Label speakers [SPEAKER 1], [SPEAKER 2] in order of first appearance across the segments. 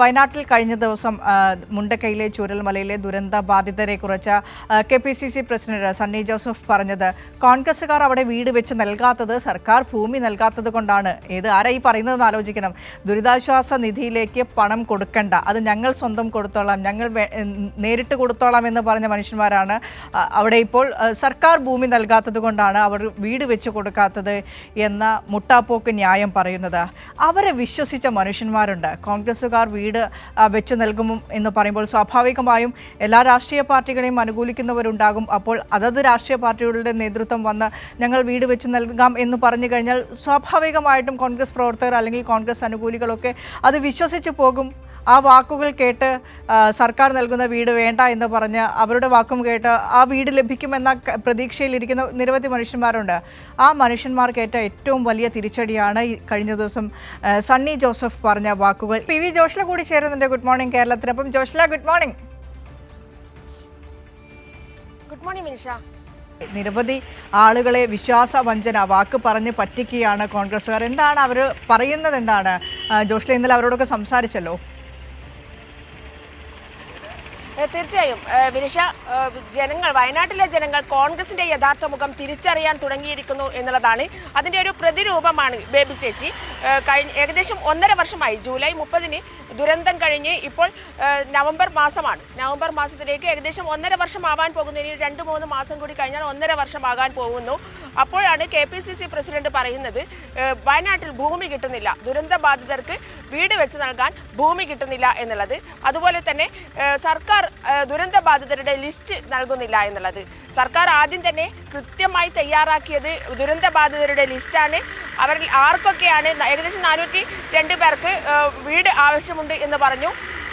[SPEAKER 1] വയനാട്ടിൽ കഴിഞ്ഞ ദിവസം മുണ്ടക്കൈയിലെ ചൂരൽമലയിലെ ദുരന്ത ബാധിതരെ കുറിച്ച് K P C C president Sunny Joseph പറഞ്ഞത് കോൺഗ്രസ്സുകാർ അവിടെ വീട് വെച്ച് നൽകാത്തത് സർക്കാർ ഭൂമി നൽകാത്തത് കൊണ്ടാണ്. ഏത് ആരാ ഈ പറയുന്നതെന്ന് ആലോചിക്കണം. ദുരിതാശ്വാസ നിധിയിലേക്ക് പണം കൊടുക്കണ്ട. അത് ഞങ്ങൾ സ്വന്തം കൊടുത്തോളാം. ഞങ്ങൾ നേരിട്ട് കൊടുത്തോളാം എന്ന് പറഞ്ഞ മനുഷ്യന്മാരാണ് അവിടെ ഇപ്പോൾ സർക്കാർ ഭൂമി നൽകാത്തത് കൊണ്ടാണ് അവർ വീട് വെച്ച് കൊടുക്കാത്തത് എന്ന മുട്ടാപ്പോക്ക് ന്യായം പറയുന്നത്. അവരെ വിശ്വസിച്ച മനുഷ്യന്മാരുണ്ട്. കോൺഗ്രസ്സുകാർ വീട് ആ, വെച്ചു നൽകും എന്ന് പറയുമ്പോൾ സ്വാഭാവികമായും എല്ലാ രാഷ്ട്രീയ പാർട്ടികളെയും അനുകൂലിക്കുന്നവരുണ്ടാകും. അപ്പോൾ അതത് രാഷ്ട്രീയ പാർട്ടികളുടെ നേതൃത്വം വന്ന് ഞങ്ങൾ വീട് വെച്ച് നൽകാം എന്ന് പറഞ്ഞു കഴിഞ്ഞാൽ സ്വാഭാവികമായിട്ടും കോൺഗ്രസ് പ്രവർത്തകർ അല്ലെങ്കിൽ കോൺഗ്രസ് അനുകൂലികളൊക്കെ അത് വിശ്വസിച്ച് പോകും. ആ വാക്കുകൾ കേട്ട് സർക്കാർ നൽകുന്ന വീട് വേണ്ട എന്ന് പറഞ്ഞ് അവരുടെ വാക്കും കേട്ട് ആ വീട് ലഭിക്കുമെന്ന പ്രതീക്ഷയിലിരിക്കുന്ന നിരവധി മനുഷ്യന്മാരുണ്ട്. ആ മനുഷ്യന്മാർക്കേറ്റ ഏറ്റവും വലിയ തിരിച്ചടിയാണ് ഈ കഴിഞ്ഞ ദിവസം സണ്ണി ജോസഫ് പറഞ്ഞ വാക്കുകൾ. പി വി ജോഷ്ല കൂടി ചേരുന്നുണ്ട്. ഗുഡ് മോർണിംഗ് കേരളത്തിന്. അപ്പം Joshla good morning.
[SPEAKER 2] Good morning Minisha.
[SPEAKER 1] നിരവധി ആളുകളെ വിശ്വാസ വഞ്ചന വാക്ക് പറഞ്ഞ് പറ്റിക്കുകയാണ് കോൺഗ്രസ്സുകാർ. എന്താണ് അവർ പറയുന്നത് എന്താണ്? ജോഷ്ല ഇന്നലെ അവരോടൊക്കെ സംസാരിച്ചല്ലോ.
[SPEAKER 2] തീർച്ചയായും. വിനിഷ ജനങ്ങൾ വയനാട്ടിലെ ജനങ്ങൾ കോൺഗ്രസിന്റെ യഥാർത്ഥ മുഖം തിരിച്ചറിയാൻ തുടങ്ങിയിരിക്കുന്നു എന്നുള്ളതാണ്. അതിന്റെ ഒരു പ്രതിരൂപമാണ് ബേബി ചേച്ചി. കഴിഞ്ഞ ഏകദേശം ഒന്നര വർഷമായി ജൂലൈ മുപ്പതിന് ദുരന്തം കഴിഞ്ഞ് ഇപ്പോൾ നവംബർ മാസമാണ്. നവംബർ മാസത്തിലേക്ക് ഏകദേശം ഒന്നര വർഷം ആവാൻ പോകുന്നു. ഇനി രണ്ട് മൂന്ന് മാസം കൂടി കഴിഞ്ഞാൽ ഒന്നര വർഷമാകാൻ പോകുന്നു. അപ്പോഴാണ് K P C C president പറയുന്നത് വയനാട്ടിൽ ഭൂമി കിട്ടുന്നില്ല. ദുരന്ത ബാധിതർക്ക് വീട് വെച്ച് നൽകാൻ ഭൂമി കിട്ടുന്നില്ല എന്നുള്ളത്. അതുപോലെ തന്നെ സർക്കാർ ദുരന്ത ബാധിതരുടെ ലിസ്റ്റ് നൽകുന്നില്ല എന്നുള്ളത്. സർക്കാർ ആദ്യം തന്നെ കൃത്യമായി തയ്യാറാക്കിയത് ദുരന്ത ബാധിതരുടെ ലിസ്റ്റാണ്. അവരിൽ ആർക്കൊക്കെയാണ് ഏകദേശം നാനൂറ്റി രണ്ട് പേർക്ക് വീട് ആവശ്യമുണ്ട് എന്ന് പറഞ്ഞു.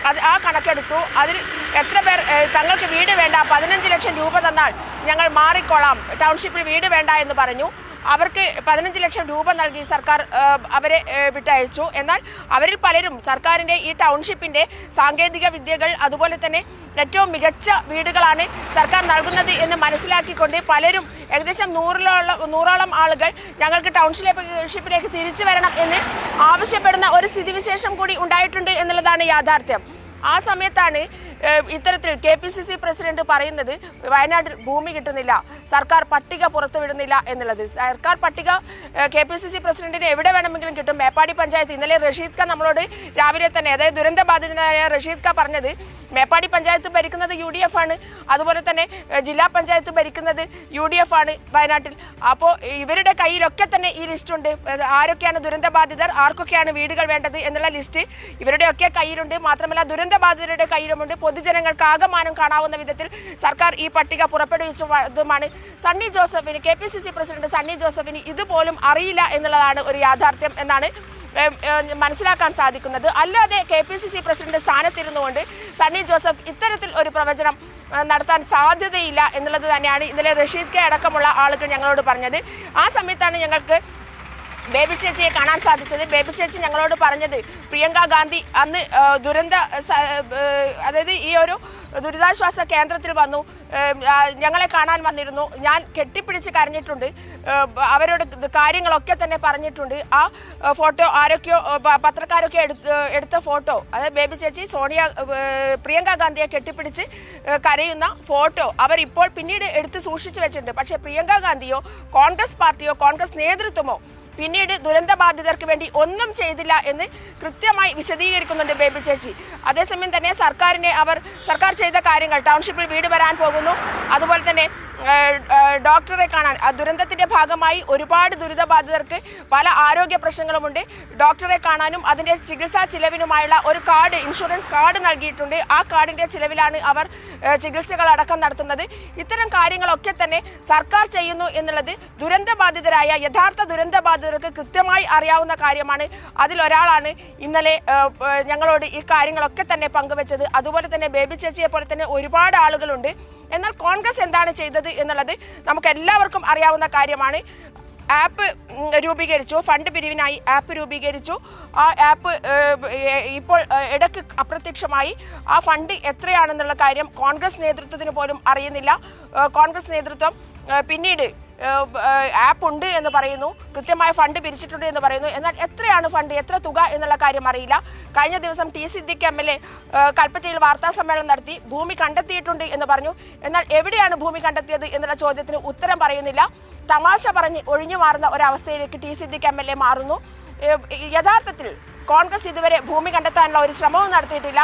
[SPEAKER 2] അത് ആ കണക്കെടുത്തു. അതിൽ എത്ര പേർ തങ്ങൾക്ക് വീട് വേണ്ട പതിനഞ്ച് ലക്ഷം രൂപ തന്നാൽ ഞങ്ങൾ മാറിക്കൊള്ളാം. ടൗൺഷിപ്പിൽ വീട് വേണ്ട എന്ന് പറഞ്ഞു. അവർക്ക് പതിനഞ്ച് ലക്ഷം രൂപ നൽകി സർക്കാർ അവരെ വിട്ടയച്ചു. എന്നാൽ അവരിൽ പലരും സർക്കാരിന്റെ ഈ ടൗൺഷിപ്പിന്റെ സാങ്കേതിക വിദ്യകൾ അതുപോലെ തന്നെ ഏറ്റവും മികച്ച വീടുകളാണ് സർക്കാർ നൽകുന്നത് എന്ന് മനസ്സിലാക്കിക്കൊണ്ട് പലരും ഏകദേശം നൂറിലോളം നൂറോളം ആളുകൾ ഞങ്ങൾക്ക് ടൗൺഷിപ്പിലേക്ക് തിരിച്ചു വരണം എന്ന് ആവശ്യപ്പെടുന്ന ഒരു സ്ഥിതിവിശേഷം കൂടി ഉണ്ടായിട്ടുണ്ട് എന്നുള്ളതാണ് യാഥാർത്ഥ്യം. ആ സമയത്താണ് ഇത്തരത്തിൽ K P C C president പറയുന്നത് വയനാട്ടിൽ ഭൂമി കിട്ടുന്നില്ല സർക്കാർ പട്ടിക പുറത്തുവിടുന്നില്ല എന്നുള്ളത്. സർക്കാർ പട്ടിക കെ പി സി സി പ്രസിഡന്റിന് എവിടെ വേണമെങ്കിലും കിട്ടും. മേപ്പാടി പഞ്ചായത്ത് ഇന്നലെ റഷീദ് ഖാൻ നമ്മളോട് രാവിലെ തന്നെ അതായത് ദുരന്ത ബാധിതനായ റഷീദ് ഖാൻ പറഞ്ഞത് മേപ്പാടി പഞ്ചായത്ത് ഭരിക്കുന്നത് യു ഡി എഫ് ആണ് അതുപോലെ തന്നെ ജില്ലാ പഞ്ചായത്ത് ഭരിക്കുന്നത് യു ഡി എഫ് ആണ് വയനാട്ടിൽ. അപ്പോൾ ഇവരുടെ കയ്യിലൊക്കെ തന്നെ ഈ ലിസ്റ്റ് ഉണ്ട്. ആരൊക്കെയാണ് ദുരന്ത ബാധിതർ ആർക്കൊക്കെയാണ് വീടുകൾ വേണ്ടത് എന്നുള്ള ലിസ്റ്റ് ഇവരുടെയൊക്കെ കയ്യിലുണ്ട്. മാത്രമല്ല ദുരന്ത ബാധിതരുടെ കയ്യിലുമുണ്ട്. പൊതുജനങ്ങൾക്ക് ആകമാനം കാണാവുന്ന വിധത്തിൽ സർക്കാർ ഈ പട്ടിക പുറപ്പെടുവിച്ചതുമാണ്. സണ്ണി ജോസഫിന് K P C C president Sunny ജോസഫിന് ഇതുപോലും അറിയില്ല എന്നുള്ളതാണ് ഒരു യാഥാർത്ഥ്യം എന്നാണ് മനസ്സിലാക്കാൻ സാധിക്കുന്നത്. അല്ലാതെ K P C C president സ്ഥാനത്തിരുന്നുകൊണ്ട് Sunny Joseph ഇത്തരത്തിൽ ഒരു പ്രവചനം നടത്താൻ സാധ്യതയില്ല എന്നുള്ളത് തന്നെയാണ് ഇന്നലെ റഷീദ് കെ അടക്കമുള്ള ആളുകൾ ഞങ്ങളോട് പറഞ്ഞത്. ആ സമയത്താണ് ഞങ്ങൾക്ക് ബേബി ചേച്ചിയെ കാണാൻ സാധിച്ചത്. ബേബി ചേച്ചി ഞങ്ങളോട് പറഞ്ഞത് പ്രിയങ്ക ഗാന്ധി അന്ന് ദുരന്ത അതായത് ഈ ഒരു ദുരിതാശ്വാസ കേന്ദ്രത്തിൽ വന്നു. ഞങ്ങളെ കാണാൻ വന്നിരുന്നു. ഞാൻ കെട്ടിപ്പിടിച്ച് കരഞ്ഞിട്ടുണ്ട്. അവരോട് കാര്യങ്ങളൊക്കെ തന്നെ പറഞ്ഞിട്ടുണ്ട്. ആ ഫോട്ടോ ആരൊക്കെയോ പത്രക്കാരൊക്കെ എടുത്ത് എടുത്ത ഫോട്ടോ അതായത് ബേബി ചേച്ചി സോണിയ പ്രിയങ്ക ഗാന്ധിയെ കെട്ടിപ്പിടിച്ച് കരയുന്ന ഫോട്ടോ അവർ ഇപ്പോൾ പിന്നീട് എടുത്ത് സൂക്ഷിച്ചു വെച്ചിട്ടുണ്ട്. പക്ഷേ പ്രിയങ്ക ഗാന്ധിയോ കോൺഗ്രസ് പാർട്ടിയോ കോൺഗ്രസ് നേതൃത്വമോ പിന്നീട് ദുരന്ത ബാധിതർക്ക് വേണ്ടി ഒന്നും ചെയ്തില്ല എന്ന് കൃത്യമായി വിശദീകരിക്കുന്നുണ്ട് ബേബി ചേച്ചി. അതേസമയം തന്നെ സർക്കാരിനെ അവർ സർക്കാർ ചെയ്ത കാര്യങ്ങൾ ടൗൺഷിപ്പിൽ വീട് വരാൻ പോകുന്നു. അതുപോലെ തന്നെ ഡോക്ടറെ കാണാൻ ആ ദുരന്തത്തിന്റെ ഭാഗമായി ഒരുപാട് ദുരിതബാധിതർക്ക് പല ആരോഗ്യ പ്രശ്നങ്ങളുമുണ്ട്. ഡോക്ടറെ കാണാനും അതിന്റെ ചികിത്സാ ചിലവിനുമായുള്ള ഒരു കാർഡ് ഇൻഷുറൻസ് കാർഡ് നൽകിയിട്ടുണ്ട്. ആ കാർഡിന്റെ ചിലവിലാണ് അവർ ചികിത്സകൾ അടക്കം നടത്തുന്നത്. ഇത്തരം കാര്യങ്ങളൊക്കെ തന്നെ സർക്കാർ ചെയ്യുന്നു എന്നുള്ളത് ദുരന്തബാധിതരായ യഥാർത്ഥ ദുരന്തബാധിതർക്ക് കൃത്യമായി അറിയാവുന്ന കാര്യമാണ്. അതിലൊരാളാണ് ഇന്നലെ ഞങ്ങളോട് ഈ കാര്യങ്ങളൊക്കെ തന്നെ പങ്കുവച്ചത്. അതുപോലെ തന്നെ ബേബി ചേച്ചിയെ പോലെ തന്നെ ഒരുപാട് ആളുകളുണ്ട്. എന്നാൽ കോൺഗ്രസ് എന്താണ് ചെയ്തത് എന്നുള്ളത് നമുക്ക് എല്ലാവർക്കും അറിയാവുന്ന കാര്യമാണ്. ആപ്പ് രൂപീകരിച്ചു. ഫണ്ട് പിരിവിനായി ആപ്പ് രൂപീകരിച്ചു. ആ ആപ്പ് ഇപ്പോൾ ഇടയ്ക്ക് അപ്രത്യക്ഷമായി. ആ ഫണ്ട് എത്രയാണെന്നുള്ള കാര്യം കോൺഗ്രസ് നേതൃത്വത്തിന് പോലും അറിയുന്നില്ല. കോൺഗ്രസ് നേതൃത്വം പിന്നീട് ആപ്പ് ഉണ്ട് എന്ന് പറയുന്നു. കൃത്യമായ ഫണ്ട് പിരിച്ചിട്ടുണ്ട് എന്ന് പറയുന്നു. എന്നാൽ എത്രയാണ് ഫണ്ട് എത്ര തുക എന്നുള്ള കാര്യം അറിയില്ല. കഴിഞ്ഞ ദിവസം T Siddique M L A കൽപ്പറ്റയിൽ വാർത്താ സമ്മേളനം നടത്തി ഭൂമി കണ്ടെത്തിയിട്ടുണ്ട് എന്ന് പറഞ്ഞു. എന്നാൽ എവിടെയാണ് ഭൂമി കണ്ടെത്തിയത് എന്നുള്ള ചോദ്യത്തിന് ഉത്തരം പറയുന്നില്ല. തമാശ പറഞ്ഞ് ഒഴിഞ്ഞു മാറുന്ന ഒരവസ്ഥയിലേക്ക് T Siddique M L A മാറുന്നു. യഥാർത്ഥത്തിൽ കോൺഗ്രസ് ഇതുവരെ ഭൂമി കണ്ടെത്താനുള്ള ഒരു ശ്രമവും നടത്തിയിട്ടില്ല.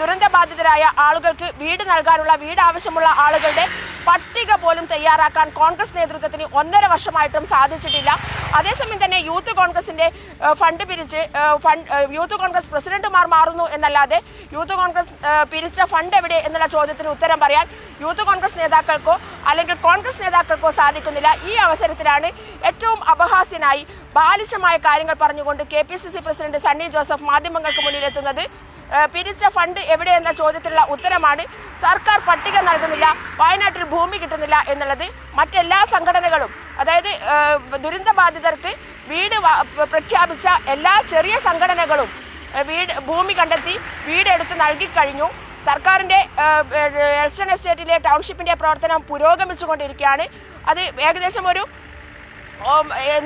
[SPEAKER 2] ദുരന്തബാധിതരായ ആളുകൾക്ക് വീട് നൽകാനുള്ള വീട് ആവശ്യമുള്ള ആളുകളുടെ പട്ടിക പോലും തയ്യാറാക്കാൻ കോൺഗ്രസ് നേതൃത്വത്തിന് ഒന്നര വർഷമായിട്ടും സാധിച്ചിട്ടില്ല. അതേസമയം തന്നെ യൂത്ത് കോൺഗ്രസിന്റെ ഫണ്ട് പിരിച്ച് ഫണ്ട് യൂത്ത് കോൺഗ്രസ് പ്രസിഡന്റുമാർ മാറുന്നു എന്നല്ലാതെ യൂത്ത് കോൺഗ്രസ് പിരിച്ച ഫണ്ട് എവിടെ എന്നുള്ള ചോദ്യത്തിന് ഉത്തരം പറയാൻ യൂത്ത് കോൺഗ്രസ് നേതാക്കൾക്കോ അല്ലെങ്കിൽ കോൺഗ്രസ് നേതാക്കൾക്കോ സാധിക്കുന്നില്ല. ഈ അവസരത്തിലാണ് ഏറ്റവും അപഹാസ്യനായി ബാലിശമായ കാര്യങ്ങൾ പറഞ്ഞുകൊണ്ട് K P C C president Sunny Joseph മാധ്യമങ്ങൾക്ക് മുന്നിലെത്തുന്നത്. പിരിച്ച ഫണ്ട് എവിടെ എന്ന ചോദ്യത്തിനുള്ള ഉത്തരമാണ്. സർക്കാർ പട്ടിക നൽകുന്നില്ല വയനാട്ടിൽ ഭൂമി കിട്ടുന്നില്ല എന്നുള്ളത് മറ്റെല്ലാ സംഘടനകളും അതായത് ദുരന്ത ബാധിതർക്ക് വീട് പ്രഖ്യാപിച്ച എല്ലാ ചെറിയ സംഘടനകളും വീട് ഭൂമി കണ്ടെത്തി വീടെടുത്ത് നൽകിക്കഴിഞ്ഞു സർക്കാരിന്റെ എൽസ്റ്റൺ എസ്റ്റേറ്റിലെ ടൗൺഷിപ്പിന്റെ പ്രവർത്തനം പുരോഗമിച്ചുകൊണ്ടിരിക്കുകയാണ്. അത് ഏകദേശം ഒരു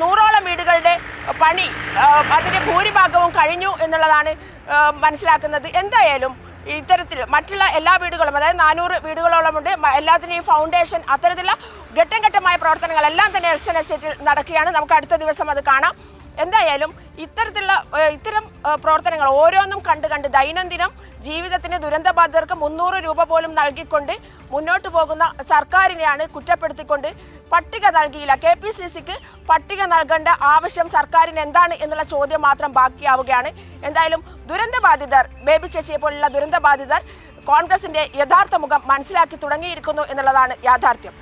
[SPEAKER 2] നൂറോളം വീടുകളുടെ പണി അതിന്റെ ഭൂരിഭാഗവും കഴിഞ്ഞു എന്നുള്ളതാണ് മനസ്സിലാക്കുന്നത്. എന്തായാലും ഇത്തരത്തിൽ മറ്റുള്ള എല്ലാ വീടുകളും അതായത് നാനൂറ് വീടുകളോളമുണ്ട് എല്ലാത്തിന്റെയും ഫൗണ്ടേഷൻ അത്തരത്തിലുള്ള ഘട്ടം ഘട്ടമായ പ്രവർത്തനങ്ങളെല്ലാം തന്നെ എൽസൻ എസ്റ്റേറ്റിൽ നടക്കുകയാണ്. നമുക്ക് അടുത്ത ദിവസം അത് കാണാം. എന്തായാലും ഇത്തരത്തിലുള്ള ഇത്തരം പ്രവർത്തനങ്ങൾ ഓരോന്നും കണ്ട് കണ്ട് ദൈനംദിനം ജീവിതത്തിന് ദുരന്തബാധിതർക്ക് മുന്നൂറ് രൂപ പോലും നൽകിക്കൊണ്ട് മുന്നോട്ട് പോകുന്ന സർക്കാരിനെയാണ് കുറ്റപ്പെടുത്തിക്കൊണ്ട് പട്ടിക നൽകിയില്ല. കെ പി സി സിക്ക് പട്ടിക നൽകേണ്ട ആവശ്യം സർക്കാരിന് എന്താണ് എന്നുള്ള ചോദ്യം മാത്രം ബാക്കിയാവുകയാണ്. എന്തായാലും ദുരന്തബാധിതർ ബേബി ചേച്ചിയെ പോലുള്ള ദുരന്തബാധിതർ കോൺഗ്രസിന്റെ യഥാർത്ഥ മുഖം മനസ്സിലാക്കി തുടങ്ങിയിരിക്കുന്നു എന്നുള്ളതാണ് യാഥാർത്ഥ്യം.